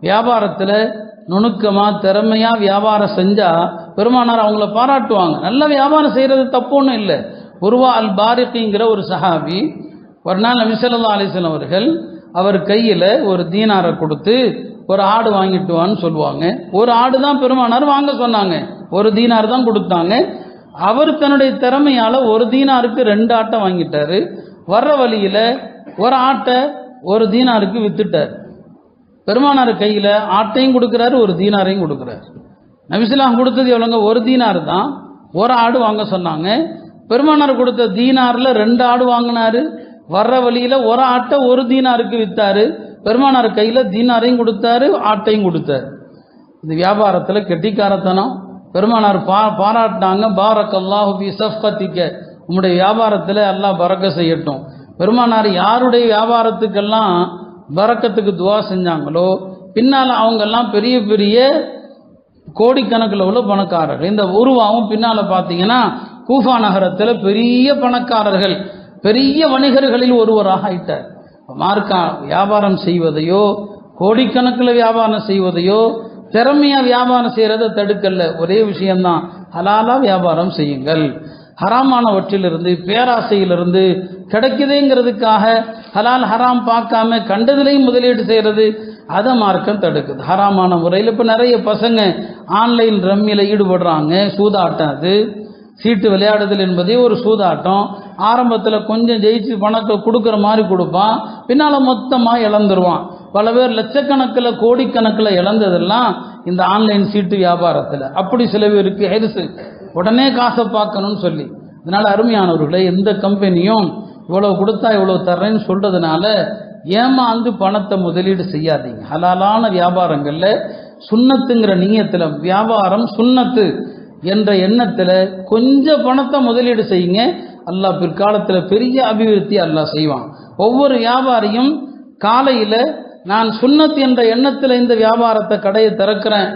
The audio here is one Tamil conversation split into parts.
வியாபாரத்தில் நுணுக்கமாக திறமையாக வியாபாரம் செஞ்சால் பெருமானார் அவங்கள பாராட்டுவாங்க. நல்ல வியாபாரம் செய்கிறது தப்பு ஒன்றும் இல்லை. உருவா அல் பாரிக்கிங்கிற ஒரு சஹாபி ஒரு நாள் நபிசல்லா அலிஸ்லாம் அவர்கள் அவர் கையில் ஒரு தீனாரை கொடுத்து ஒரு ஆடு வாங்கிட்டு வான்னு சொல்லுவாங்க. ஒரு ஆடு தான் பெருமானார் வாங்க சொன்னாங்க. ஒரு தீனார் தான் கொடுத்தாங்க. அவர் தன்னுடைய திறமையால் ஒரு தீனாருக்கு ரெண்டு ஆட்டை வாங்கிட்டாரு. வர்ற வழியில் ஒரு ஆட்டை ஒரு தீனாருக்கு வித்துட்டார். பெருமானார் கையில் ஆட்டையும் கொடுக்குறாரு ஒரு தீனாரையும் கொடுக்குறாரு. நபிசுலாம் கொடுத்தது எவ்வளோங்க ஒரு தீனார் தான். ஒரு ஆடு வாங்க சொன்னாங்க. பெருமானார் கொடுத்த தீனாரில் ரெண்டு ஆடு வாங்கினாரு. வர்ற வழியில் ஒரு ஆட்டை ஒரு தீனாருக்கு விற்றாரு பெருமானார் கையில் தீனாரையும் கொடுத்தாரு ஆட்டையும் கொடுத்தாரு. இது வியாபாரத்தில் கெட்டிக்காரத்தனம். பெருமானார் பா பாராட்டினாங்க பாரக் அல்லாஹு பி சஃப்கத்திக்க. உங்களுடைய வியாபாரத்தில் எல்லாம் பறக்க செய்யட்டும். பெருமானார் யாருடைய வியாபாரத்துக்கெல்லாம் பறக்கத்துக்கு துவா செஞ்சாங்களோ பின்னால் அவங்கெல்லாம் பெரிய பெரிய கோடிக்கணக்கில் உள்ள பணக்காரர்கள். இந்த உருவாவும் பின்னால் பார்த்தீங்கன்னா கூஃபா நகரத்தில் பெரிய பணக்காரர்கள் பெரிய வணிகர்களில் ஒருவராக ஆயிட்டார். மார்க்கா வியாபாரம் செய்வதையோ கோடிக்கணக்கில் வியாபாரம் செய்வதையோ திறமையாக வியாபாரம் செய்கிறத தடுக்கல. ஒரே விஷயம்தான் ஹலாலாக வியாபாரம் செய்யுங்கள். ஹராமானவற்றிலிருந்து பேராசையிலிருந்து கிடைக்குதுங்கிறதுக்காக ஹலால் ஹராம் பார்க்காம கண்டதுலேயும் முதலீடு செய்கிறது அதை மார்க்கம் தடுக்குது. ஹராமான முறையில் இப்போ நிறைய பசங்க ஆன்லைன் ரம்மியில் ஈடுபடுறாங்க சூதாட்டம் அது. சீட்டு விளையாடுதல் என்பதே ஒரு சூதாட்டம். ஆரம்பத்தில் கொஞ்சம் ஜெயிச்சு பணத்தை கொடுக்குற மாதிரி கொடுப்பான் பின்னால் மொத்தமாக இழந்துருவான். பல பேர் லட்சக்கணக்கில் கோடிக்கணக்கில் இழந்ததெல்லாம் இந்த ஆன்லைன் சீட்டு வியாபாரத்தில். அப்படி சில பேருக்கு ஹெரிசு. உடனே காசை பார்க்கணும்னு சொல்லி. அதனால் அருமையானவர்களே எந்த கம்பெனியும் இவ்வளோ கொடுத்தா இவ்வளோ தர்றேன்னு சொல்கிறதுனால ஏமாந்து பணத்தை முதலீடு செய்யாதீங்க. ஹலாலான வியாபாரங்களில் சுண்ணத்துங்கிற நீயத்தில் வியாபாரம் சுண்ணத்து என்ற எண்ணத்தில் கொஞ்சம் பணத்தை முதலீடு செய்யுங்க. அல்லாஹ் பிற்காலத்தில் பெரிய அபிவிருத்தி அல்லாஹ் செய்வான். ஒவ்வொரு வியாபாரியும் காலையில் நான் சுண்ணத் என்ற எண்ணத்தில் இந்த வியாபாரத்தை கடையை திறக்கிறேன்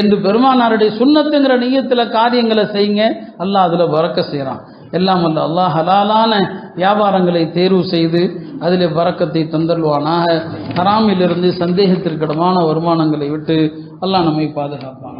என்று பெருமானாருடைய சுண்ணத்துங்கிற நீயத்தில் காரியங்களை செய்யுங்க. அல்லாஹ் அதில் வரக்க செய்கிறான் எல்லாம் அல்ல அல்லாஹ் ஹலாலான வியாபாரங்களை தேர்வு செய்து அதில் வரக்கத்தை தந்தல்வானாக ஹராமிலிருந்து சந்தேகத்திற்கிடமான வருமானங்களை விட்டு அல்லாஹ் நம்மை பாதுகாப்பான